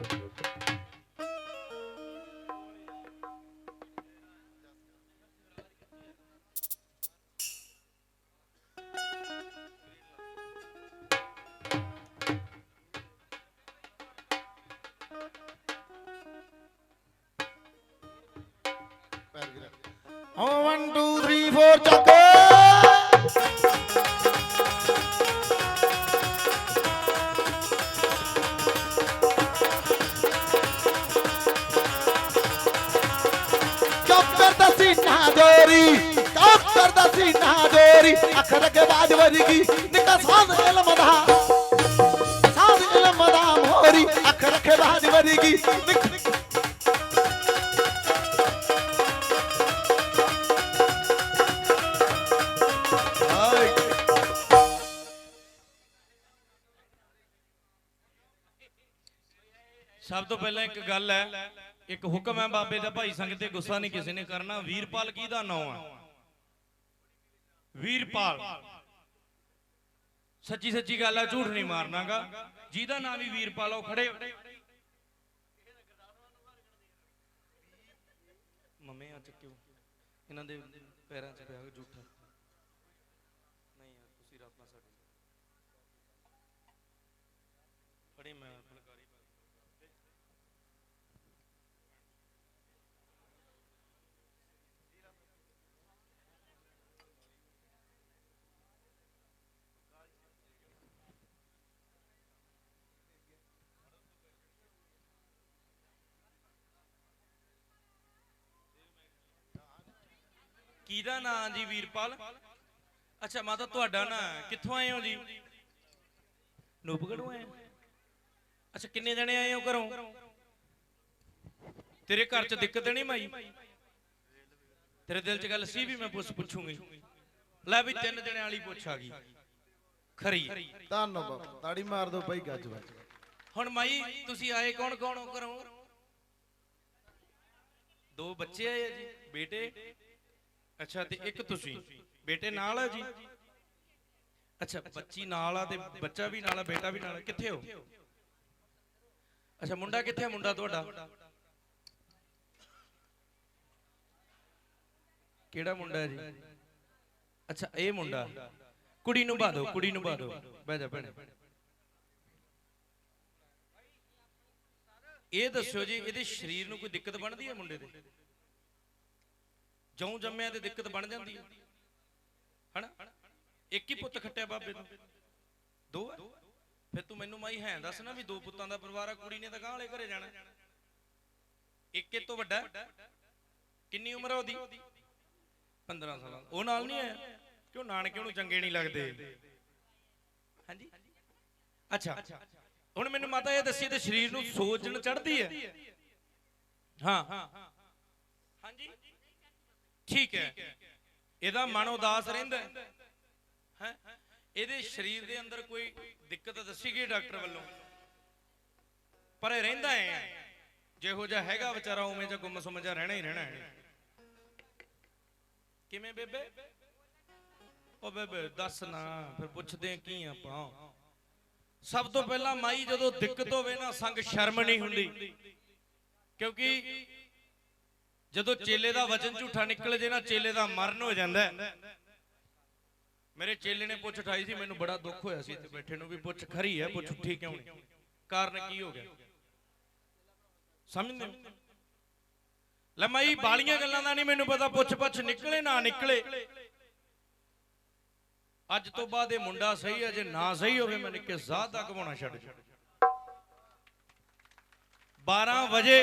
ਓ ਚੌਕਰ ਦਾ ਸੀਨਾ ਜੋਰੀ ਅੱਖ ਰਗੇ ਬਾਜ ਵਰਗੀ, ਨਿਕਾ ਸਾਧ ਇਲਮ ਦਾ। ਸਾਧ ਇਲਮ ਦਾ ਮੋਰੀ, ਅੱਖ ਰਖੇ ਬਾਜ ਵਰਗੀ ਸਭ ਤੋਂ ਪਹਿਲਾਂ ਇੱਕ ਗੱਲ ਹੈ, ਇੱਕ ਹੁਕਮ ਹੈ ਬਾਬੇ ਦਾ, ਭਾਈ ਸੰਗਤ ਤੇ ਗੁੱਸਾ ਨਹੀਂ ਕਿਸੇ ਨੇ ਕਰਨਾ, ਵੀਰਪਾਲ ਕੀ ਦਾ ਨਾਮ ਹੈ ਵੀਰਪਾਲ। ਸੱਚੀ ਸੱਚੀ ਗੱਲ ਹੈ ਝੂਠ ਨਹੀਂ ਮਾਰਨਾਗਾ। ਜਿਹਦਾ ਨਾਮ ਵੀ ਵੀਰਪਾਲ ਉਹ ਖੜੇ ਮੰਮੇ, ਆ ਚੱਕਿਓ। ਇਹਨਾਂ ਦੇ ਪੈਰਾਂ 'ਚ ਪਿਆ ਝੂਠਾ ਨਹੀਂ ਯਾਰ, ਤੁਸੀਂ ਰੱਬ ਨਾਲ ਸਾਡੇ ਫੜੀ ਮੈਂ। ਕਿਹਦਾ ਨਾਂ ਜੀ ਵੀਰਪਾਲ? ਅੱਛਾ ਮਾਤਾ ਤੁਹਾਡਾ ਨਾਂ ਕਿੱਥੋਂ ਆਏ ਹੋ ਜੀ? ਨੂਪਗੜੋਂ ਆਏ? ਅੱਛਾ ਕਿੰਨੇ ਜਣੇ ਆਏ ਹੋ ਘਰੋਂ? ਤੇਰੇ ਘਰ 'ਚ ਦਿੱਕਤ ਨਹੀਂ ਮਾਈ? ਤੇਰੇ ਦਿਲ 'ਚ ਗੱਲ ਸੀ ਵੀ ਮੈਂ ਪੁੱਛ ਪੁੱਛੂਗੀ? ਲੈ ਵੀ ਤਿੰਨ ਜਣੇ ਵਾਲੀ ਪੁੱਛ ਆ ਗਈ। ਖਰੀ। ਧੰਨਵਾਦ। ਤਾੜੀ ਮਾਰ ਦੋ ਭਾਈ ਗੱਜ ਵੱਜ। ਹੁਣ ਮਾਈ ਤੁਸੀਂ ਆਏ ਕੌਣ ਕੌਣ ਹੋ ਘਰੋਂ? ਦੋ ਬੱਚੇ ਆਏ ਜੀ ਬੇਟੇ। ਅੱਛਾ ਤੇ ਇੱਕ ਤੁਸੀਂ। ਬੇਟੇ ਨਾਲ ਆ ਜੀ? ਅੱਛਾ ਬੱਚੀ ਨਾਲ ਆ ਤੇ ਬੱਚਾ ਵੀ ਨਾਲ ਆ ਬੇਟਾ ਵੀ ਨਾਲ ਆ। ਕਿੱਥੇ ਹੋ? ਅੱਛਾ ਮੁੰਡਾ ਕਿੱਥੇ ਆ? ਮੁੰਡਾ ਤੁਹਾਡਾ? ਕਿਹੜਾ ਮੁੰਡਾ ਜੀ? ਅੱਛਾ ਇਹ ਮੁੰਡਾ। ਕੁੜੀ ਨੂੰ ਬਾ ਦਿਓ ਕੁੜੀ ਨੂੰ ਬਾ ਦਿਓ ਬਹਿ ਜਾ ਭੈਣੇ ਇਹ ਦੱਸਿਓ ਜੀ ਇਹਦੇ ਸਰੀਰ ਨੂੰ ਕੋਈ ਦਿੱਕਤ ਬਣਦੀ ਹੈ ਮੁੰਡੇ ਦੇ? ਜਉਂ ਜੰਮਿਆ ਤੇ ਦਿੱਕਤ ਬਣ ਜਾਂਦੀ ਹੈ ਹਨਾ? ਇੱਕ ਹੀ ਪੁੱਤ ਖੱਟਿਆ ਬਾਬੇ ਨੂੰ। ਦੋ ਹੈ ਫਿਰ ਤੂੰ ਮੈਨੂੰ ਮਾਈ ਹੈ ਦੱਸ ਨਾ ਵੀ ਦੋ ਪੁੱਤਾਂ ਦਾ ਪਰਿਵਾਰ ਆ, ਕੁੜੀ ਨੇ ਤਾਂ ਗਾਂ ਵਾਲੇ ਘਰੇ ਜਾਣਾ। ਇੱਕ ਤੋਂ ਵੱਡਾ ਕਿੰਨੀ ਉਮਰ ਆ ਉਹਦੀ? 15 ਸਾਲਾਂ ਉਹ ਨਾਲ ਨਹੀਂ ਆਇਆ? ਕਿਉਂ ਨਾਨਕੇ ਨੂੰ ਚੰਗੇ ਨਹੀਂ ਲੱਗਦੇ? ਹਾਂਜੀ? ਅੱਛਾ। ਹੁਣ ਮੈਨੂੰ ਮਾਤਾ ਇਹ ਦੱਸੀ ਤੇ ਸਰੀਰ ਨੂੰ ਸੋਜਣ ਚੜਦੀ ਹੈ। ਹਾਂ। ਹਾਂਜੀ ਠੀਕ ਹੈ। ਇਹਦਾ ਮਨ ਉਦਾਸ ਰਹਿੰਦਾ ਹੈ। ਇਹਦੇ ਸਰੀਰ ਦੇ ਅੰਦਰ ਕੋਈ ਦਿੱਕਤ ਦੱਸੀ ਗਈ ਡਾਕਟਰ ਵੱਲੋਂ? ਪਰ ਇਹ ਰਹਿੰਦਾ ਹੈ ਜਿਹੋ ਜਿਹਾ ਹੈਗਾ ਵਿਚਾਰਾ ਉਵੇਂ ਜਿਹਾ ਗੁੰਮ ਸੁੰਮ ਜਿਹਾ ਰਹਿਣਾ ਹੀ ਰਹਿਣਾ ਹੈ ਕਿਵੇਂ ਬੇਬੇ? ਉਹ ਬੇਬੇ, ਦੱਸ ਨਾ, ਫਿਰ ਪੁੱਛਦੇ ਕੀ ਆਪਾਂ। ਸਭ ਤੋਂ ਪਹਿਲਾਂ ਮਾਈ ਜਦੋਂ ਦਿੱਕਤ ਹੋਵੇ ਨਾ, ਸੰਗ ਸ਼ਰਮ ਨਹੀਂ ਹੁੰਦੀ। ਕਿਉਂਕਿ ਜਦੋਂ ਚੇਲੇ ਦਾ ਵਚਨ ਝੂਠਾ ਨਿਕਲ ਜੇ ਨਾ ਚੇਲੇ ਦਾ ਮਰਨ ਹੋ ਜਾਂਦਾ। ਮੇਰੇ ਚੇਲੇ ਨੇ ਪੁੱਛ ਉਠਾਈ ਸੀ ਮੈਨੂੰ ਬੜਾ ਦੁੱਖ ਹੋਇਆ ਸੀ ਇੱਥੇ ਬੈਠੇ ਨੂੰ ਵੀ ਪੁੱਛ ਖਰੀ ਹੈ ਪੁੱਛ ਉੱਠੀ ਕਿਉਂ ਨਹੀਂ? ਕਾਰਨ ਕੀ ਹੋ ਗਿਆ? ਸਮਝਦੇ ਹੋ? ਲੈ ਮਾਈ ਬਾਲੀਆਂ ਗੱਲਾਂ ਦਾ ਨਹੀਂ ਮੈਨੂੰ ਪਤਾ ਪੁੱਛ ਪੁੱਛ ਨਿਕਲੇ ਨਾ ਨਿਕਲੇ। ਅੱਜ ਤੋਂ ਬਾਅਦ ਇਹ ਮੁੰਡਾ ਸਹੀ ਹੈ ਜੇ ਨਾ ਸਹੀ ਹੋਵੇ ਮੈਂ ਨਿੱਕੇ ਜ਼ਾਤ ਦਾ ਘਵਾਉਣਾ ਛੱਡ। ਛੱਡ 12 ਵਜੇ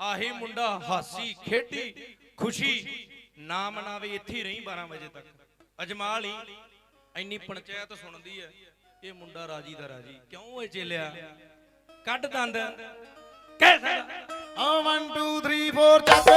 ਆਹੀ ਮੁੰਡਾ ਹਾਸੀ ਖੇਡੀ ਖੁਸ਼ੀ। ਨਾ ਮਨਾਵੇ ਇੱਥੇ ਰਹੀ 12 ਵਜੇ ਤੱਕ। ਅਜਮਾਲ ਹੀ। ਇੰਨੀ ਪੰਚਾਇਤ ਸੁਣਦੀ ਹੈ ਇਹ ਮੁੰਡਾ ਰਾਜੀ ਦਾ ਰਾਜੀ। ਕਿਉਂ ਇਹ ਚੇਲਿਆ? ਕੱਢ ਦੰਦ। ਕਹਿ ਸਕਦਾ। ਓ 1 2 3 4 ਚੱਕ।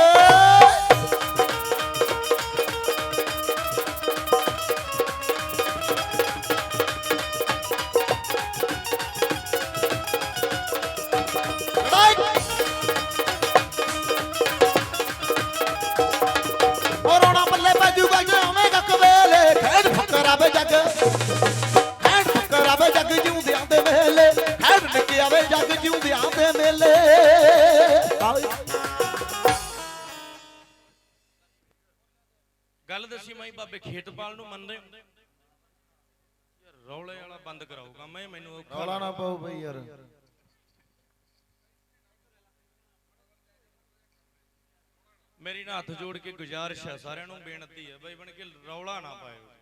ਜੱਗ ਜਿਉਂਦਿਆਂ ਦੇ ਮੇਲੇ ਗੱਲ ਦੱਸੀ ਮਾਈ ਬਾਬੇ ਖੇਤਪਾਲ ਨੂੰ ਮੰਨਦੇ ਹੋ? ਯਾਰ ਰੌਲੇ ਵਾਲਾ ਬੰਦ ਕਰਾਓ ਕੰਮ ਇਹ ਮੈਨੂੰ ਔਖਾ ਰੌਲਾ ਨਾ ਪਾਓ ਬਈ ਯਾਰ। ਮੇਰੀ ਨਾ ਹੱਥ ਜੋੜ ਕੇ ਗੁਜ਼ਾਰਿਸ਼ ਹੈ ਸਾਰਿਆਂ ਨੂੰ ਬੇਨਤੀ ਹੈ ਬਈ ਬਣ ਕੇ ਰੌਲਾ ਨਾ ਪਾਇਓ।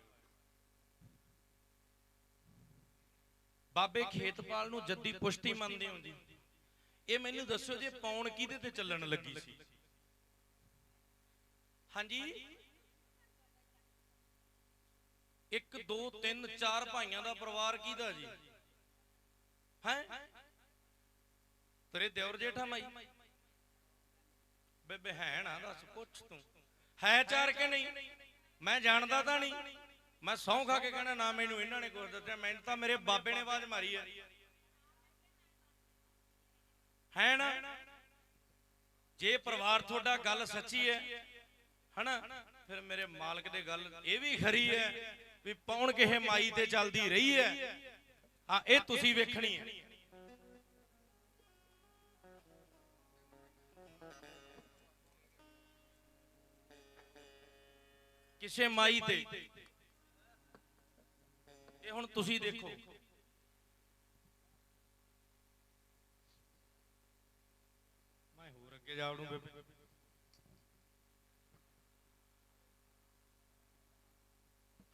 ਬਾਬੇ ਖੇਤਪਾਲ ਨੂੰ ਜੱਦੀ ਪੁਸ਼ਤੀ ਮੰਨਦੇ ਹੋ ਜੀ ਇਹ ਮੈਨੂੰ ਦੱਸੋ ਜੇ ਪੌਣ ਕਿਹਦੇ ਤੇ ਚੱਲਣ ਲੱਗੀ ਸੀ। ਹਾਂਜੀ? 1 2 3 4 ਭਾਈਆਂ ਦਾ ਪਰਿਵਾਰ ਕਿਹਦਾ ਜੀ? ਹੈ? ਤੇਰੇ ਦਿਓਰ ਜੇਠਾ ਮਾਈ। ਬੇਬੇ ਹੈ ਨਾ ਦੱਸ ਪੁੱਛ ਤੂੰ। ਹੈ ਚਾਰ ਕਿ ਨਹੀਂ? ਮੈਂ ਜਾਣਦਾ ਤਾਂ ਨਹੀਂ। ਮੈਂ ਸੌਂ ਖਾ ਕੇ ਕਹਿਣਾ, ਨਾ ਮੈਨੂੰ ਇਹਨਾਂ ਨੇ ਕੁਝ ਦਿੱਤਾ ਮੈਨੂੰ ਤਾਂ ਮੇਰੇ ਬਾਬੇ ਨੇ ਆਵਾਜ਼ ਮਾਰੀ ਹੈ ਹੈ ਨਾ? ਜੇ ਪਰਿਵਾਰ ਤੁਹਾਡਾ ਗੱਲ ਸੱਚੀ ਹੈ, ਹਨਾ? ਫਿਰ ਮੇਰੇ ਮਾਲਕ ਦੇ ਗੱਲ ਇਹ ਵੀ ਖਰੀ ਹੈ ਵੀ ਪੌਣ ਕਿਹੇ ਮਾਈ ਤੇ ਚੱਲਦੀ ਰਹੀ ਹੈ। ਹਾਂ ਇਹ ਤੁਸੀਂ ਵੇਖਣੀ ਹੈ। ਕਿਸੇ ਮਾਈ ਤੇ ਇਹ ਹੁਣ ਤੁਸੀਂ ਦੇਖੋ। ਮੈਂ ਹੋਰ ਅੱਗੇ ਜਾ ਵੜੂੰ ਬੇਬੇ।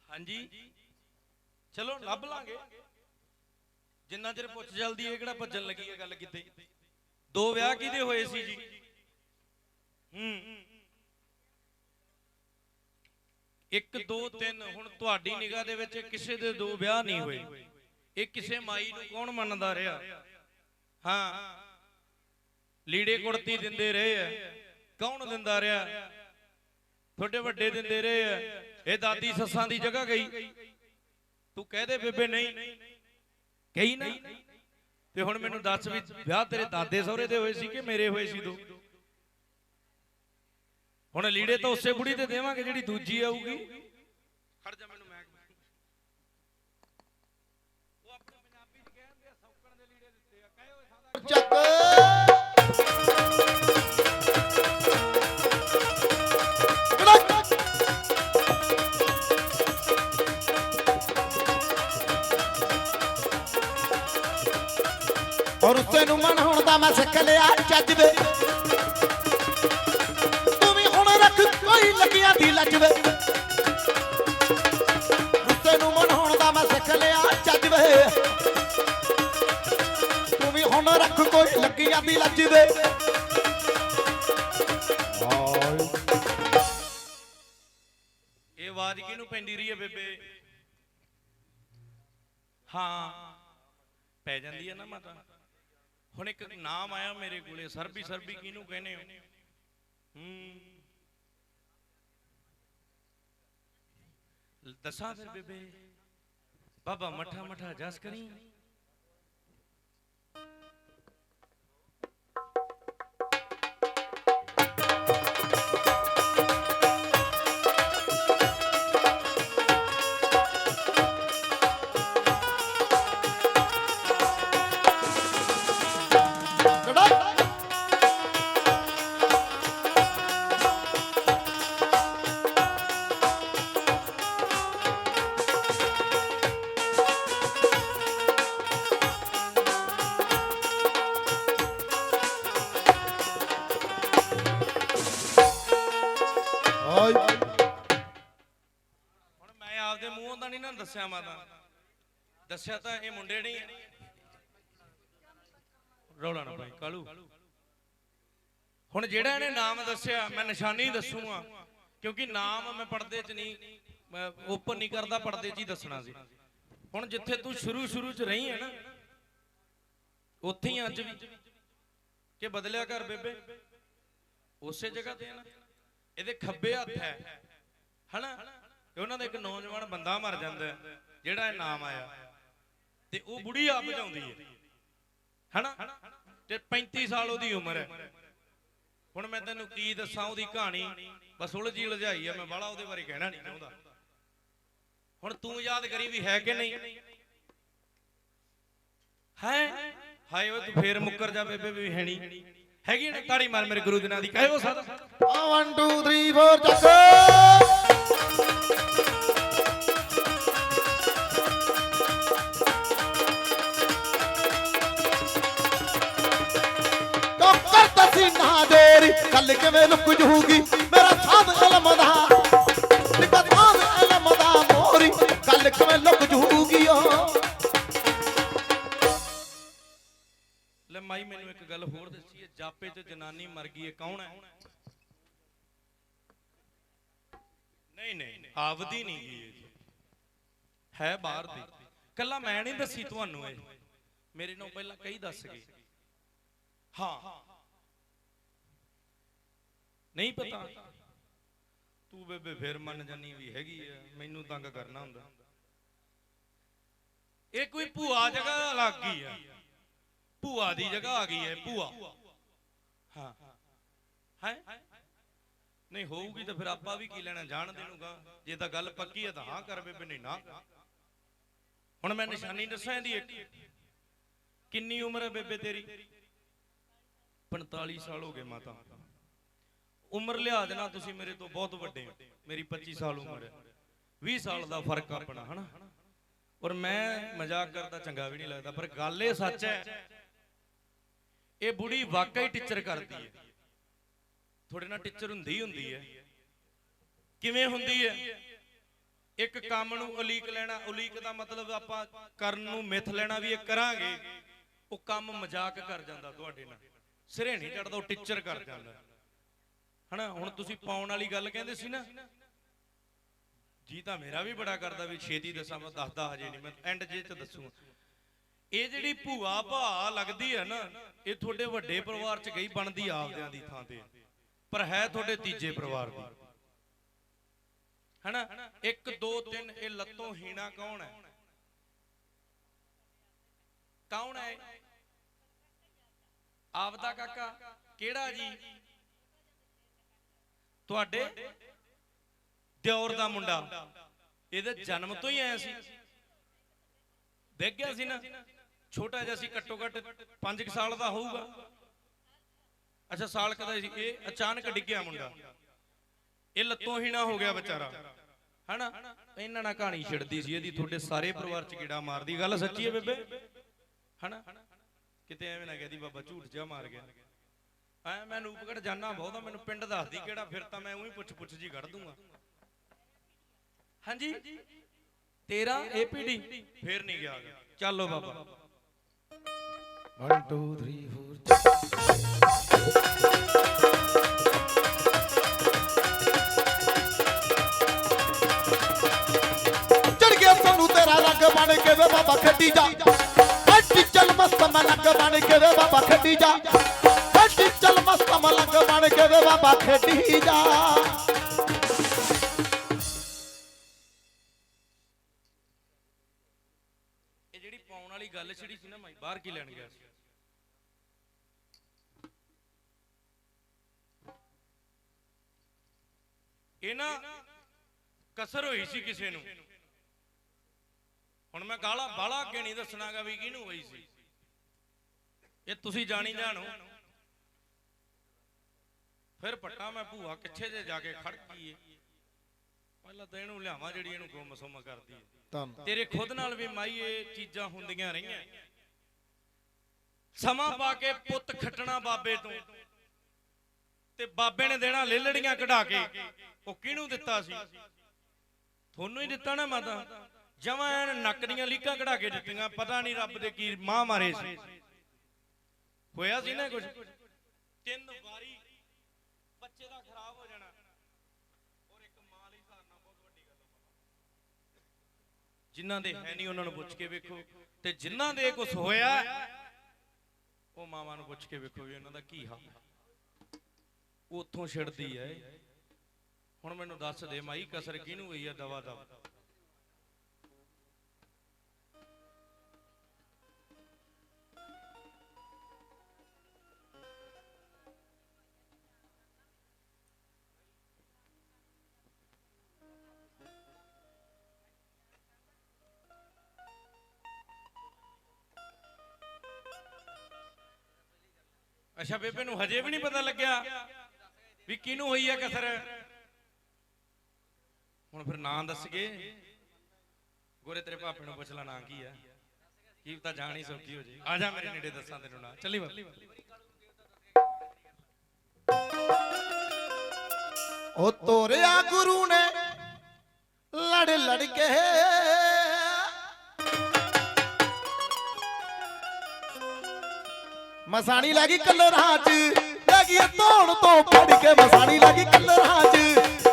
ਹਾਂਜੀ। ਚਲੋ ਲੱਭ ਲਾਂਗੇ। ਜਿੰਨਾ ਚਿਰ ਪੁੱਛ ਜਲਦੀ ਇਹ ਕਿਹੜਾ ਭੱਜਣ ਲੱਗੀ ਹੈ ਗੱਲ ਕਿਤੇ? ਦੋ ਵਿਆਹ ਕਿਹਦੇ ਹੋਏ ਸੀ ਜੀ? ਹੂੰ। ਇੱਕ, ਦੋ, ਤਿੰਨ, ਹੁਣ ਤੁਹਾਡੀ ਨਿਗਾਹ ਦੇ ਵਿੱਚ ਕਿਸੇ ਦੇ ਦੋ ਵਿਆਹ ਨਹੀਂ ਹੋਏ। ਇਹ ਕਿਸੇ ਮਾਈ ਨੂੰ ਕੌਣ ਮੰਨਦਾ ਰਿਹਾ? ਹਾਂ। ਲੀੜੇ ਕੁੜਤੀ ਦਿੰਦੇ ਰਹੇ ਆ। ਕੌਣ ਦਿੰਦਾ ਰਿਹਾ? ਤੁਹਾਡੇ ਵੱਡੇ ਦਿੰਦੇ ਰਹੇ ਆ। ਇਹ ਦਾਦੀ ਸੱਸਾਂ ਦੀ ਜਗ੍ਹਾ ਗਈ। ਤੂੰ ਕਹਿ ਦੇ ਬੇਬੇ ਨਹੀਂ। ਕਹੀ ਨਾ। ਤੇ ਹੁਣ ਮੈਨੂੰ ਦੱਸ ਵੀ ਵਿਆਹ ਤੇਰੇ ਦਾਦੇ ਸਹੁਰੇ ਦੇ ਹੋਏ ਸੀ ਕਿ ਮੇਰੇ ਹੋਏ ਸੀ ਦੋ ਹੁਣ ਲੀੜੇ ਤਾਂ ਉਸੇ ਬੁੜੀ ਤੇ ਦੇਵਾਂਗੇ ਜਿਹੜੀ ਦੂਜੀ ਆਊਗੀ। ਖੜ ਜਾ ਮੈਨੂੰ ਮੈਂ ਉਹ ਆਪਣੇ ਪੰਜਾਬੀ ਚ ਕਹਿੰਦੇ ਆ ਸੌਕਣ ਦੇ ਲੀੜੇ ਦਿੱਤੇ ਆ। ਕਹੇ ਓਏ ਸਾਦਾ ਚੱਕ। ਕੜਕ ਔਰ ਉਸੇ ਨੂੰ ਮਨ ਹੁਣ ਦਾ ਮੈਂ ਸਿੱਖ ਲਿਆ ਚੱਜ ਵੇ ਕੋਈ ਲੱਗਿਆ ਦੀ ਲੱਜ ਵੇ। ਉਸੇ ਨੂੰ ਮਨ ਹੁਣ ਦਾ ਮੈਂ ਸਿੱਖ ਲਿਆ ਚੱਜ ਵੇ। ਤੂੰ ਵੀ ਹੁਣ ਰੱਖ ਕੋਈ ਲੱਗਿਆ ਦੀ ਲੱਜ ਵੇ। ਇਹ ਆਵਾਜ਼ ਕਿਹਨੂੰ ਪੈਂਦੀ ਰਹੀ ਹੈ ਬੇਬੇ? ਹਾਂ। ਪੈ ਜਾਂਦੀ ਹੈ ਨਾ ਮਾਤਾ। ਹੁਣ ਇੱਕ ਨਾਮ ਆਇਆ ਮੇਰੇ ਕੋਲੇ ਸਰਬੀ ਸਰਬੀ ਕਿਹਨੂੰ ਕਹਿੰਦੇ ਹੋ? ਹੂੰ। ਦੱਸਾਂ ਫਿਰ ਬੇਬੇ ਬਾਬਾ ਮਠਾ ਮਠਾ ਜਸ ਕਰੀ। ਹੁਣ ਜਿਹੜਾ ਇਹਨੇ ਨਾਮ ਦੱਸਿਆ, ਮੈਂ ਨਿਸ਼ਾਨੀ ਦੱਸੂਗਾ ਕਿਉਂਕਿ ਨਾਮ ਮੈਂ ਪਰਦੇ 'ਚ ਨਹੀਂ ਓਪਨ ਨਹੀਂ ਕਰਦਾ, ਪਰਦੇ 'ਚ ਹੀ ਦੱਸਣਾ ਸੀ। ਹੁਣ ਜਿੱਥੇ ਤੂੰ ਸ਼ੁਰੂ ਸ਼ੁਰੂ 'ਚ ਰਹੀ ਹੈ ਨਾ, ਉੱਥੇ ਹੀ ਅੱਜ ਵੀ, ਕਿ ਬਦਲਿਆ ਕਰ ਬੇਬੇ? ਉਸੇ ਜਗ੍ਹਾ ਤੇ ਨਾ। ਇਹਦੇ ਖੱਬੇ ਹੱਥ ਹੈ, ਹਨਾ? ਤੇ ਉਹਨਾਂ ਦਾ ਇੱਕ ਨੌਜਵਾਨ ਬੰਦਾ ਮਰ ਜਾਂਦਾ ਜਿਹੜਾ ਇਹ ਨਾਮ ਆਇਆ। ਤੇ ਉਹ ਬੁੜੀ ਆਪ ਜਾਉਂਦੀ ਹੈ, ਹਨਾ? ਤੇ 35 ਸਾਲ ਉਹਦੀ ਉਮਰ ਹੈ। ਹੁਣ ਮੈਂ ਤੈਨੂੰ ਕੀ ਦੱਸਾਂ ਉਹਦੀ ਕਹਾਣੀ? ਬਸ ਉਲਝੀ ਉਲਝਾਈ ਆ, ਮੈਂ ਬਾਹਲਾ ਉਹਦੇ ਬਾਰੇ ਕਹਿਣਾ ਨਹੀਂ ਚਾਹੁੰਦਾ। ਹੁਣ ਤੂੰ ਯਾਦ ਕਰੀ ਵੀ ਹੈ ਕਿ ਨਹੀਂ? ਹੈ? ਹਾਏ ਓਏ, ਤੂੰ ਫੇਰ ਮੁੱਕਰ ਜਾ ਬੇਬੇ ਵੀ ਹੈ ਹੈਗੀ ਨਾ ਤਾੜੀ ਮਾਰ ਮੇਰੇ ਗੁਰੂ ਦੇ ਨਾਂ ਦੀ ਕਹੇ ਸਾਦਾ 1 2 3 4 ਚੱਕ। ਦੇਰੀ ਕਿਵੇਂ ਲੁਕ ਜੂਗੀ? ਮੇਰਾ ਸਾਧ ਇਲਮ ਦਾ ਨਿਕਾ ਸਾਧ ਇਲਮ ਦਾ ਮੋਰੀ ਕੱਲ ਕਿਵੇਂ ਲੁਕ ਜੂਗੀ ਓ? ਲੈ ਮਾਈ, ਮੈਨੂੰ ਇੱਕ ਗੱਲ ਹੋਰ ਦੱਸੀ ਹੈ ਜਾਪੇ ਤੇ ਜਨਾਨੀ ਮਰ ਗਈ ਹੈ ਕੌਣ ਹੈ? ਨਹੀਂ ਨਹੀਂ ਆਪਦੀ ਨਹੀਂ ਗਈ ਜੀ। ਹੈ ਬਾਹਰ ਦੀ। ਕੱਲਾ ਮੈਂ ਨਹੀਂ ਦੱਸੀ ਤੁਹਾਨੂੰ ਇਹ। ਮੇਰੇ ਨਾਲ ਪਹਿਲਾਂ ਕਈ ਦੱਸ ਗਏ। ਹਾਂ। ਨਹੀਂ ਪਤਾ। ਤੂੰ ਬੇਬੇ ਫੇਰ ਮੰਨ ਜਾਨੀ ਵੀ ਹੈਗੀ ਆ ਮੈਨੂੰ ਤੰਗ ਕਰਨਾ ਹੁੰਦਾ। ਇਹ ਕੋਈ ਭੂਆ ਜਗ੍ਹਾ ਲੱਗ ਗਈ ਆ। ਭੂਆ ਦੀ ਜਗ੍ਹਾ ਆ ਗਈ ਹੈ ਭੂਆ। ਹਾਂ। ਹੈ? ਨਹੀਂ ਹੋਊਗੀ ਤਾਂ ਫਿਰ ਆਪਾਂ ਵੀ ਕੀ ਲੈਣਾ ਜਾਣ ਦੇਣੂਗਾ। ਜੇ ਤਾਂ ਗੱਲ ਪੱਕੀ ਹੈ ਤਾਂ ਹਾਂ ਕਰ ਬੇਬੇ ਨਹੀਂ ਨਾ ਹੁਣ ਮੈਂ ਨਿਸ਼ਾਨੀ ਦੱਸਾਂ ਇਹਦੀ ਇੱਕ। ਕਿੰਨੀ ਉਮਰ ਹੈ ਬੇਬੇ ਤੇਰੀ? 45 ਸਾਲ ਹੋ ਗਏ ਮਾਤਾ। ਉਮਰ ਲਿਹਾਜ਼ ਨਾਲ ਤੁਸੀਂ ਮੇਰੇ ਤੋਂ ਬਹੁਤ ਵੱਡੇ ਹੋ। ਮੇਰੀ 25 ਸਾਲ ਉਮਰ ਹੈ। 20 ਸਾਲ ਦਾ ਫ਼ਰਕ ਆਪਣਾ, ਹਨਾ? ਔਰ ਮੈਂ ਮਜ਼ਾਕ ਕਰਦਾ, ਚੰਗਾ ਵੀ ਨਹੀਂ ਲੱਗਦਾ, ਪਰ ਗੱਲ ਇਹ ਸੱਚ ਹੈ, ਇਹ ਬੁੜੀ ਵਾਕਈ ਟੀਚਰ ਕਰਦੀ ਹੈ। ਤੁਹਾਡੇ ਨਾਲ ਟੀਚਰ ਹੁੰਦੀ ਹੁੰਦੀ ਹੈ। ਕਿਵੇਂ ਹੁੰਦੀ ਹੈ? ਇੱਕ ਕੰਮ ਨੂੰ ਉਲੀਕ ਲੈਣਾ, ਉਲੀਕ ਦਾ ਮਤਲਬ ਆਪਾਂ ਕਰਨ ਨੂੰ ਮਿੱਥ ਲੈਣਾ ਵੀ ਇਹ ਕਰਾਂਗੇ, ਉਹ ਕੰਮ ਮਜ਼ਾਕ ਕਰ ਜਾਂਦਾ ਤੁਹਾਡੇ ਨਾਲ। ਸਿਰੇ ਨਹੀਂ ਚੜਦਾ, ਉਹ ਟੀਚਰ ਕਰ ਜਾਂਦਾ। ਹਨਾ ਹੁਣ ਤੁਸੀਂ ਪਾਉਣ ਵਾਲੀ ਗੱਲ ਕਹਿੰਦੇ ਸੀ ਨਾ। ਜੀ ਤਾਂ ਮੇਰਾ ਵੀ ਬੜਾ ਕਰਦਾ ਵੀ ਛੇਤੀ ਦੱਸਾਂ ਮੈਂ ਦੱਸਦਾ ਹਜੇ ਨਹੀਂ ਮੈਂ ਐਂਡ ਜੇ ਚ ਦੱਸੂਗਾ। ਇਹ ਜਿਹੜੀ ਭੂਆ ਭਾ ਲੱਗਦੀ ਹੈ ਨਾ ਇਹ ਤੁਹਾਡੇ ਵੱਡੇ ਪਰਿਵਾਰ ਚ ਗਈ ਬਣਦੀ ਆਪਦਿਆਂ ਦੀ ਥਾਂ ਤੇ। ਪਰ ਹੈ ਤੁਹਾਡੇ ਤੀਜੇ ਪਰਿਵਾਰ ਦੀ। ਹਨਾ 1 2 3 ਇਹ ਲੱਤੋਂ ਹੀਣਾ ਕੌਣ ਹੈ? ਕੌਣ ਹੈ? ਆਪਦਾ ਕਾਕਾ ਕਿਹੜਾ ਜੀ? ਤੁਹਾਡੇ ਦਿਓਰ ਦਾ ਮੁੰਡਾ। ਇਹਦੇ ਜਨਮ ਤੋਂ ਹੀ ਆਇਆ ਸੀ। ਦੇਖ ਗਿਆ ਸੀ ਨਾ? ਛੋਟਾ ਜਿਹਾ ਸੀ, ਘੱਟੋ ਘੱਟ 5 ਸਾਲ ਦਾ ਹੋਊਗਾ। ਅੱਛਾ, ਸਾਲ ਕਦਾ ਸੀ। ਇਹ ਅਚਾਨਕ ਡਿੱਗਿਆ ਮੁੰਡਾ। ਇਹ ਲੱਤੋਂ ਹੀਣਾ ਹੋ ਗਿਆ ਵਿਚਾਰਾ। ਹਨਾ? ਇਹਨਾਂ ਨਾਲ ਕਹਾਣੀ ਛਿੜਦੀ ਸੀ। ਇਹਦੀ ਤੁਹਾਡੇ ਸਾਰੇ ਪਰਿਵਾਰ ਚ ਕੀੜਾ ਮਾਰਦੀ। ਗੱਲ ਸੱਚੀ ਹੈ ਬੇਬੇ? ਹਨਾ? ਕਿਤੇ ਐਵੇਂ ਨਾ ਕਹਦੀ ਬਾਬਾ ਝੂਠ ਜਿਹਾ ਮਾਰ ਗਿਆ। ਐ ਮੈਂ ਨੂਪਗੜ ਜਾਣਾ ਬਹੁਤਾ ਮੈਨੂੰ ਪਿੰਡ ਦੱਸਦੀ ਕਿਹੜਾ ਫਿਰ ਤਾਂ ਮੈਂ ਉਹੀ ਪੁੱਛ ਪੁੱਛ ਜੀ ਕੱਢ ਦੂੰਗਾ। ਹਾਂਜੀ? ਤੇਰਾ ਏਪੀਡੀ? ਫੇਰ ਨਹੀਂ ਗਿਆ ਚੱਲੋ ਬਾਬਾ। 1 2 3 4 ਚੜ ਗਿਆ ਸਾਨੂੰ ਤੇਰਾ ਰੰਗ ਬਣ ਕੇ ਵੇ ਬਾਬਾ ਖੱਡੀ ਜਾ। ਚੱਲ ਮਸਤ ਮਲੰਗ ਬਣ ਕੇ ਵੇ ਬਾਬਾ ਖੱਡੀ ਜਾ। ਚੱਲ ਮਸਤ ਮਲੰਗ ਬਣ ਕੇ ਵੇ ਬਾਬਾ ਖੱਡੀ ਜਾ। ਇਹ ਜਿਹੜੀ ਪਾਉਣ ਵਾਲੀ ਗੱਲ ਛਿੜੀ ਸੀ ਨਾ ਮੈਂ ਬਾਹਰ ਕੀ ਲੈਣ ਗਿਆ ਸੀ? ਇਹ ਨਾ ਕਸਰ ਹੋਈ ਸੀ ਕਿਸੇ ਨੂੰ। ਹੁਣ ਮੈਂ ਗਾਲਾ ਬਾਲਾ ਅੱਗੇ ਨਹੀਂ ਦੱਸਣਾਗਾ ਵੀ ਕਿਹਨੂੰ ਹੋਈ ਸੀ। ਇਹ ਤੁਸੀਂ ਜਾਣੀ ਜਾਣੋ। ਫਿਰ ਪੱਟਾ ਮੈਂ ਭੂਆ ਕਿੱਥੇ ਜੇ ਜਾ ਕੇ ਖੜ ਗਈ ਏ। ਪਹਿਲਾਂ ਤਾਂ ਇਹਨੂੰ ਲਿਆਵਾਂ ਜਿਹੜੀ ਇਹਨੂੰ ਗੁੰਮ ਸੁੰਮ ਕਰਦੀ ਏ। ਤੇਰੇ ਖੁਦ ਨਾਲ ਵੀ ਮਾਈ ਇਹ ਚੀਜ਼ਾਂ ਹੁੰਦੀਆਂ ਰਹੀਆਂ। ਸਮਾਂ ਪਾ ਕੇ ਪੁੱਤ ਖੱਟਣਾ ਬਾਬੇ ਤੋਂ। ਤੇ ਬਾਬੇ ਨੇ ਦੇਣਾ ਲੇਲੜੀਆਂ ਕਢਾ ਕੇ। ਉਹ ਕਿਹਨੂੰ ਦਿੱਤਾ ਸੀ? ਤੁਹਾਨੂੰ ਹੀ ਦਿੱਤਾ ਨਾ ਮਾਤਾ। ਜਮਾਂ ਨੱਕ ਦੀਆਂ ਲੀਕਾਂ ਕਢਾ ਕੇ ਦਿੱਤੀਆਂ। ਪਤਾ ਨਹੀਂ ਰੱਬ ਦੇ ਕੀ ਮਾਂ ਮਾਰੇ ਸੀ। ਹੋਇਆ ਸੀ ਨਾ ਕੁਝ ਤਿੰਨ ਵਾਰੀ ਬੱਚੇ ਦਾ ਖਰਾਬ ਹੋ ਜਾਣਾ ਔਰ ਇੱਕ ਮਾਂ ਲਈ ਧਾਰਨਾ ਬਹੁਤ ਵੱਡੀ ਗੱਲ ਹੈ ਜਿਨ੍ਹਾਂ ਦੇ ਹੈ ਨਹੀਂ ਉਹਨਾਂ ਨੂੰ ਪੁੱਛ ਕੇ ਵੇਖੋ। ਤੇ ਜਿਨ੍ਹਾਂ ਦੇ ਕੁਝ ਹੋਇਆ, ਉਹ ਮਾਵਾਂ ਨੂੰ ਪੁੱਛ ਕੇ ਵੇਖੋ ਵੀ ਉਹਨਾਂ ਦਾ ਕੀ ਹਾਲ। ਹੈ ਉਹ ਉੱਥੋਂ ਛਿੜਦੀ ਹੈ। ਹੁਣ ਮੈਨੂੰ ਦੱਸ ਦੇ, ਮਾਈ ਕਸਰ ਕਿਹਨੂੰ ਹੋਈ ਆ? ਦਵਾ ਦਵਾ। ਅੱਛਾ, ਬੇਬੇ ਨੂੰ ਹਜੇ ਵੀ ਨਹੀਂ ਪਤਾ ਲੱਗਿਆ ਵੀ ਕਿਹਨੂੰ ਹੋਈ ਹੈ ਕਸਰ। ਹੁਣ ਫਿਰ ਨਾਂ ਦੱਸਗੇ ਗੋਰੇ, ਤੇਰੇ ਭਾਪੇ ਨੂੰ ਪੁੱਛ ਲੈ, ਨਾਂ ਕੀ ਆ? ਕੀ ਪਤਾ ਜਾਣ ਹੀ ਸੌਖੀ ਹੋ ਜੇ। ਆ ਜਾ ਮੇਰੇ ਨੇੜੇ ਦੱਸਾਂ ਤੈਨੂੰ ਨਾਂ। ਚੱਲੀ ਬੱਲੀ ਉਹ ਤੋਰਿਆ ਗੁਰੂ ਨੇ ਲੜ ਲੜ ਕੇ। ਮਸਾਣੀ ਲੱਗੀ ਕਲਰਾਂ ਚ ਲੱਗੀ ਧੌਣ ਤੋਂ ਫੜ ਕੇ ਮਸਾਣੀ ਲੱਗੀ ਕਲਰਾਂ ਚ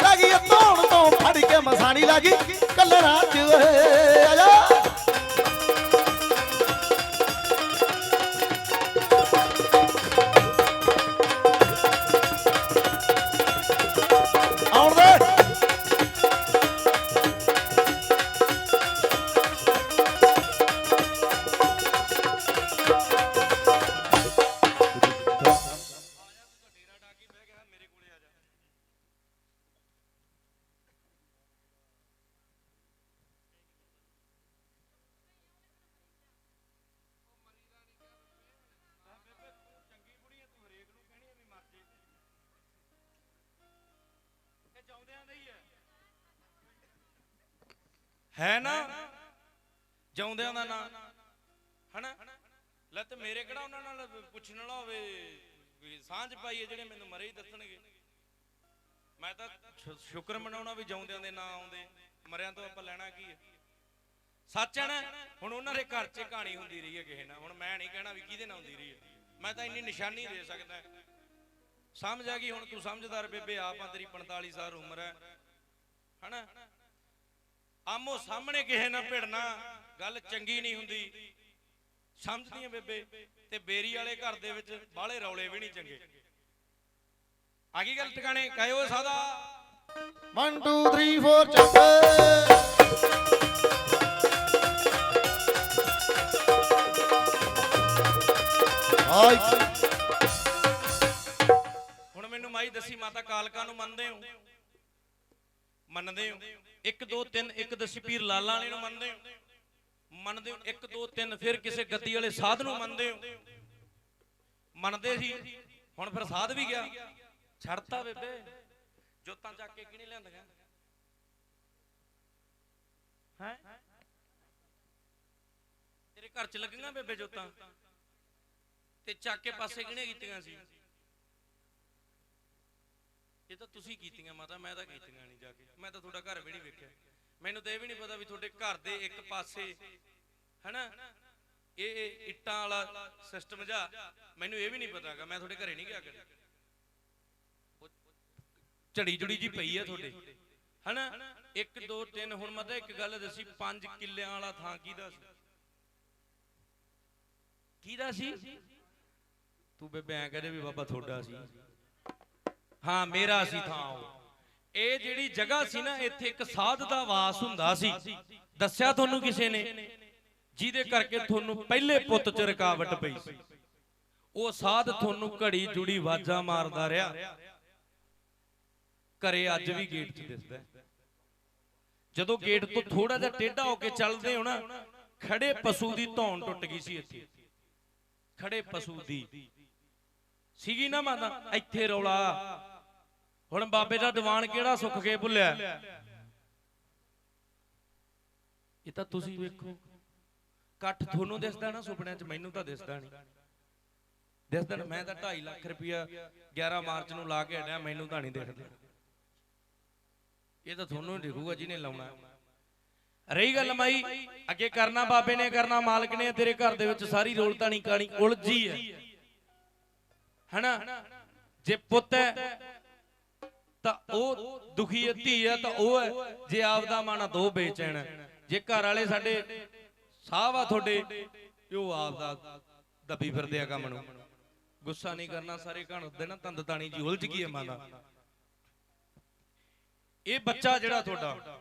ਲੱਗੀ ਧੌਣ ਤੋਂ ਫੜ ਕੇ ਮਸਾਣੀ ਲੱਗੀ ਕਲਰਾਂ ਚ ਓਏ ਆ ਹੈ ਨਾ? ਜਾਉਂਦਿਆਂ ਦਾ ਨਾਂ। ਹਨਾ? ਲੈ ਤੇ ਮੇਰੇ ਕਿਹੜਾ ਉਹਨਾਂ ਨਾਲ ਪੁੱਛਣ ਵਾਲਾ ਹੋਵੇ? ਸਾਂਝ ਪਾਈਏ ਜਿਹੜੇ ਮੈਨੂੰ ਮਰੇ ਹੀ ਦੱਸਣਗੇ। ਮੈਂ ਤਾਂ ਸ਼ੁਕਰ ਮਨਾਉਣਾ ਵੀ ਜਾਉਂਦਿਆਂ ਦੇ ਨਾਂ ਆਉਂਦੇ। ਮਰਿਆਂ ਤੋਂ ਆਪਾਂ ਲੈਣਾ ਕੀ ਹੈ? ਸੱਚ ਹੈ ਨਾ? ਹੁਣ ਉਹਨਾਂ ਦੇ ਘਰ 'ਚ ਕਹਾਣੀ ਹੁੰਦੀ ਰਹੀ ਹੈ ਕਿਸੇ ਨਾਲ। ਹੁਣ ਮੈਂ ਨਹੀਂ ਕਹਿਣਾ ਵੀ ਕਿਹਦੇ ਨਾਲ ਹੁੰਦੀ ਰਹੀ ਹੈ। ਮੈਂ ਤਾਂ ਇੰਨੀ ਨਿਸ਼ਾਨੀ ਦੇ ਸਕਦਾ। ਸਮਝ ਆ ਗਈ ਹੁਣ ਤੂੰ ਸਮਝਦਾਰ ਬੇਬੇ, ਆਪਾਂ ਤੇਰੀ 45 ਸਾਲ ਉਮਰ ਹੈ। ਹਨਾ? ਆਮੋ ਸਾਹਮਣੇ ਕਿਸੇ ਨਾਲ ਭਿੜਨਾ ਗੱਲ ਚੰਗੀ ਨਹੀਂ ਹੁੰਦੀ। ਸਮਝਦੀ ਆ ਬੇਬੇ ਤੇ ਬੇਰੀ ਵਾਲੇ ਘਰ ਦੇ ਵਿੱਚ ਬਾਹਲੇ ਰੌਲੇ ਵੀ ਨਹੀਂ ਚੰਗੇ। ਆ ਗਈ ਗੱਲ ਟਿਕਾਣੇ ਕਹਿਓ ਸਾਦਾ। 1 2 3 4 ਚੱਕ ਹੁਣ ਮੈਨੂੰ ਮਾਈ ਦੱਸੀ ਮਾਤਾ ਕਾਲਕਾ ਨੂੰ ਮੰਨਦੇ ਹੋ? ਮੰਨਦੇ ਹੋ? 1 2 3 ਇੱਕ ਦੱਸੀ ਪੀਰ ਲਾਲਾ ਵਾਲੇ ਨੂੰ ਮੰਨਦੇ ਹੋ? ਮੰਨਦੇ ਹੋ? 1 2 3 ਫਿਰ ਕਿਸੇ ਗੱਦੀ ਵਾਲੇ ਸਾਧ ਨੂੰ ਮੰਨਦੇ ਹੋ? ਮੰਨਦੇ ਸੀ। ਹੁਣ ਫਿਰ ਸਾਧ ਵੀ ਗਿਆ। ਛੱਡਤਾ ਬੇਬੇ। ਜੋਤਾਂ ਚੱਕ ਕੇ ਕਿਹਨੇ ਲਿਆਂਦੀਆਂ? ਹੈ? ਤੇਰੇ ਘਰ ਚ ਲੱਗੀਆਂ ਬੇਬੇ ਜੋਤਾਂ? ਤੇ ਚੱਕ ਕੇ ਪਾਸੇ ਕਿਹਨੇ ਕੀਤੀਆਂ ਸੀ? ਇਹ ਤਾਂ ਤੁਸੀਂ ਕੀਤੀਆਂ ਮਾਤਾ, ਮੈਂ ਤਾਂ ਕੀਤੀਆਂ ਨਹੀਂ ਜਾ ਕੇ। ਮੈਂ ਤਾਂ ਤੁਹਾਡਾ ਘਰ ਵੀ ਨਹੀਂ ਵੇਖਿਆ। ਮੈਨੂੰ ਤਾਂ ਇਹ ਵੀ ਨਹੀਂ ਪਤਾ ਵੀ ਤੁਹਾਡੇ ਘਰ ਦੇ ਇੱਕ ਪਾਸੇ, ਹਨਾ? ਇਹ ਇੱਟਾਂ ਵਾਲਾ ਸਿਸਟਮ ਜਾ, ਮੈਨੂੰ ਇਹ ਵੀ ਨਹੀਂ ਪਤਾਗਾ ਮੈਂ ਤੁਹਾਡੇ ਘਰੇ ਨਹੀਂ ਗਿਆ ਕਦੇ। ਝੜੀ ਜੁੜੀ ਜੀ ਪਈ ਆ ਤੁਹਾਡੇ, ਹਨਾ? 1 2 3 ਹੁਣ ਮਤਾ ਇੱਕ ਗੱਲ ਦੱਸੀ 5 ਕਿੱਲਿਆਂ ਵਾਲਾ ਥਾਂ ਕਿਹਦਾ ਸੀ? ਕਿਹਦਾ ਸੀ? ਤੂੰ ਬੇਬੇ ਐ ਕਹਦੇ ਵੀ ਬਾਬਾ ਤੁਹਾਡਾ ਸੀ। ਹਾਂ, ਮੇਰਾ ਸੀ ਥਾਂ ਉਹ। ਇਹ ਜਿਹੜੀ ਜਗ੍ਹਾ ਸੀ ਨਾ, ਇੱਥੇ ਇੱਕ ਸਾਧ ਦਾ ਵਾਸ ਹੁੰਦਾ ਸੀ। ਦੱਸਿਆ ਤੁਹਾਨੂੰ ਕਿਸੇ ਨੇ? ਜਿਹਦੇ ਕਰਕੇ ਤੁਹਾਨੂੰ ਪਹਿਲੇ ਪੁੱਤ ਚ ਰਕਾਵਟ ਪਈ ਸੀ। ਉਹ ਸਾਧ ਤੁਹਾਨੂੰ ਘੜੀ ਜੁੜੀ ਆਵਾਜ਼ਾਂ ਮਾਰਦਾ ਰਿਹਾ। ਘਰੇ ਅੱਜ ਵੀ ਗੇਟ 'ਚ ਦਿਸਦਾ ਜਦੋਂ ਗੇਟ ਤੋਂ ਥੋੜਾ ਜਿਹਾ ਟੇਢਾ ਹੋ ਕੇ ਚੱਲਦੇ ਹੋ ਨਾ ਖੜੇ ਪਸ਼ੂ ਦੀ ਧੌਣ ਟੁੱਟ ਗਈ ਸੀ ਇੱਥੇ। ਖੜੇ ਪਸ਼ੂ ਦੀ। ਸੀਗੀ ਨਾ ਮਾਤਾ, ਇੱਥੇ ਰੌਲਾ। ਹੁਣ ਬਾਬੇ ਦਾ ਦੀਵਾਨ ਕਿਹੜਾ ਸੁੱਖ ਕੇ ਭੁੱਲਿਆ? ਇਹ ਤਾਂ ਤੁਸੀਂ ਵੇਖੋ। ਇਕੱਠ ਤੁਹਾਨੂੰ ਦਿਸਦਾ ਨਾ, ਸੁਪਨਿਆਂ 'ਚ ਮੈਨੂੰ ਤਾਂ ਦਿਸਦਾ ਨਹੀਂ। ਦਿਸਦਾ ਮੈਂ ਤਾਂ 2.5 ਲੱਖ ਰੁਪਇਆ 11 ਮਾਰਚ ਨੂੰ ਲਾ ਕੇ ਹਟਿਆ, ਮੈਨੂੰ ਤਾਂ ਨਹੀਂ ਦਿਖਦਾ। ਇਹ ਤਾਂ ਤੁਹਾਨੂੰ ਦਿਖੂਗਾ ਜਿਹਨੇ ਲਾਉਣਾ। ਰਹੀ ਗੱਲ ਮਾਈ, ਅੱਗੇ ਕਰਨਾ ਬਾਬੇ ਨੇ, ਕਰਨਾ ਮਾਲਕ ਨੇ, ਤੇਰੇ ਘਰ ਦੇ ਵਿੱਚ ਸਾਰੀ ਰੋਲ ਤਾਣੀ ਕਾਣੀ, ਉਲਝੀ ਹੈ। ਹਨਾ? ਜੇ ਪੁੱਤ ਹੈ ਉਹ ਦੁਖੀ ਹੈ, ਧੀ ਹੈ, ਤਾਂ ਉਹ ਹੈ। ਜੇ ਆਪਦਾ ਮਨ ਦੋ ਬੇਚੈਨ ਜੇ ਘਰ ਵਾਲੇ ਸਾਡੇ ਸਾਹ ਆ ਤੁਹਾਡੇ ਉਹ ਆਪਦਾ ਦੱਬੀ ਫਿਰਦੇ ਆ ਕੰਮ ਨੂੰ। ਗੁੱਸਾ ਨਹੀਂ ਕਰਨਾ, ਸਾਰੇ ਘਣ ਹੁੰਦੇ ਨਾ, ਤੰਦ ਜੀ ਉਲਝ ਗਈ ਹੈ ਮਾਂ ਦਾ ਇਹ ਬੱਚਾ ਜਿਹੜਾ ਤੁਹਾਡਾ,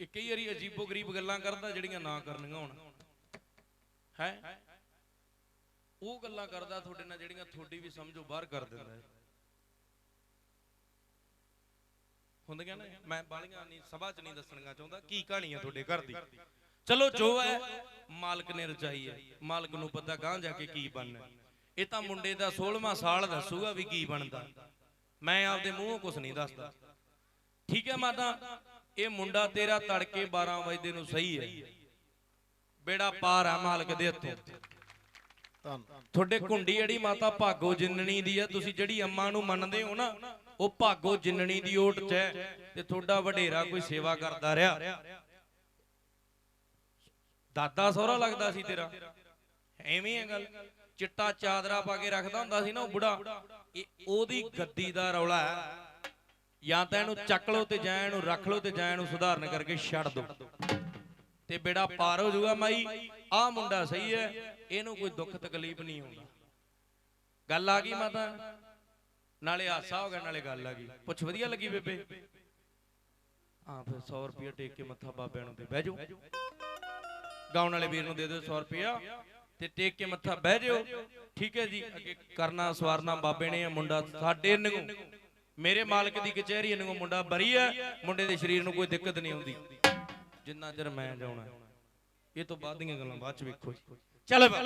ਇਹ ਕਈ ਵਾਰੀ ਅਜੀਬੋ ਗਰੀਬ ਗੱਲਾਂ ਕਰਦਾ, ਜਿਹੜੀਆਂ ਨਾ ਕਰਨੀਆਂ ਹੋਣ। ਹੈ? ਉਹ ਗੱਲਾਂ ਕਰਦਾ ਤੁਹਾਡੇ ਨਾਲ ਜਿਹੜੀਆਂ ਤੁਹਾਡੀ ਵੀ ਸਮਝੋ ਬਾਹਰ ਕਰ ਦਿੰਦਾ ਹੁੰਦੀਆਂ ਨਾ? ਮੈਂ ਬਾਲੀਆਂ ਨਹੀਂ, ਸਭਾ 'ਚ ਨਹੀਂ ਦੱਸਣੀਆਂ ਚਾਹੁੰਦਾ, ਕੀ ਕਹਾਣੀ ਆ ਤੁਹਾਡੇ ਘਰ ਦੀ? ਚਲੋ ਜੋ ਹੈ, ਮਾਲਕ ਨੇ ਰਚਾਈ ਹੈ। ਮਾਲਕ ਨੂੰ ਪਤਾ ਗਾਂ ਜਾ ਕੇ ਕੀ ਬਣਨਾ ਇਹ ਤਾਂ ਮੁੰਡੇ ਦਾ 16ਵਾਂ ਸਾਲ ਦੱਸੂਗਾ ਵੀ ਕੀ ਬਣਦਾ। ਮੈਂ ਆਪਦੇ ਮੂੰਹੋਂ ਕੁਝ ਨਹੀਂ ਦੱਸਦਾ। ਠੀਕ ਹੈ ਮਾਤਾ, ਇਹ ਮੁੰਡਾ ਤੇਰਾ ਤੜਕੇ 12 ਵਜੇ ਨੂੰ ਸਹੀ ਹੈ। ਬੇੜਾ ਪਾਰ ਆ ਮਾਲਕ ਦੇ ਹੱਥੋਂ। ਧੰਨ ਤੁਹਾਡੇ ਕੁੰਡੀ ਜਿਹੜੀ ਮਾਤਾ ਭਾਗੋ ਜਿੰਨਣੀ ਦੀ ਆ, ਤੁਸੀਂ ਜਿਹੜੀ ਅੰਮਾ ਨੂੰ ਮੰਨਦੇ ਹੋ ਨਾ, ਉਹ ਭਾਗੋ ਜਿੰਨਣੀ ਦੀ ਓਟ 'ਚ ਹੈ ਤੇ ਤੁਹਾਡਾ ਵਡੇਰਾ ਕੋਈ ਸੇਵਾ ਕਰਦਾ ਰਿਹਾ। ਦਾਦਾ ਸਹੁਰਾ ਲੱਗਦਾ ਸੀ ਤੇਰਾ। ਐਵੇਂ ਹੈ ਗੱਲ। ਚਿੱਟਾ ਚਾਦਰਾ ਪਾ ਕੇ ਰੱਖਦਾ ਹੁੰਦਾ ਸੀ ਨਾ ਉਹ ਬੁੜਾ। ਉਹਦੀ ਗੱਦੀ ਦਾ ਰੌਲਾ ਜਾਂ ਤਾਂ ਇਹਨੂੰ ਚੱਕ ਲਓ ਤੇ ਜਾਂ ਇਹਨੂੰ ਰੱਖ ਲਓ ਤੇ ਜਾਂ ਇਹਨੂੰ ਸੁਧਾਰਨ ਕਰਕੇ ਛੱਡ ਦਿਓ। ਤੇ ਬੇੜਾ ਪਾਰ ਹੋ ਜਾਊਗਾ ਮਾਈ। ਆਹ ਮੁੰਡਾ ਸਹੀ ਹੈ। ਇਹਨੂੰ ਕੋਈ ਦੁੱਖ ਤਕਲੀਫ ਨਹੀਂ ਆਉਂਦਾ। ਗੱਲ ਆ ਗਈ ਮਾਤਾ। ਨਾਲੇ ਹਾਸਾ ਹੋ ਗਿਆ, ਨਾਲੇ ਗੱਲ ਆ ਗਈ। ਪੁੱਛ ਵਧੀਆ ਲੱਗੀ ਬੇਬੇ? ਹਾਂ, ਫਿਰ 100 ਰੁਪਏ ਟੇਕ ਕੇ ਮੱਥਾ ਬਾਬਿਆਂ ਨੂੰ ਦੇ, ਬਹਿ ਜਾਓ। ਗਾਉਣ ਵਾਲੇ ਵੀਰ ਨੂੰ ਦੇ ਦਿਓ 100 ਰੁਪਿਆ ਤੇ ਟੇਕ ਕੇ ਮੱਥਾ ਬਹਿ ਜਾਓ। ਠੀਕ ਹੈ ਜੀ, ਅੱਗੇ ਕਰਨਾ ਸਵਾਰਨਾ ਬਾਬੇ ਨੇ, ਮੁੰਡਾ ਸਾਡੇ ਨਗੂ ਮੇਰੇ ਮਾਲਕ ਦੀ ਕਚਹਿਰੀ ਨਗੂ ਮੁੰਡਾ ਬਰੀ ਹੈ ਮੁੰਡੇ ਦੇ ਸਰੀਰ ਨੂੰ ਕੋਈ ਦਿੱਕਤ ਨਹੀਂ ਆਉਂਦੀ। ਜਿੰਨਾ ਚਿਰ ਮੈਂ ਜਾਉਣਾ। ਇਹ ਤੋਂ ਬਾਅਦ ਦੀਆਂ ਗੱਲਾਂ ਬਾਅਦ ਚ ਵੇਖੋ ਚੱਲ ਬਾ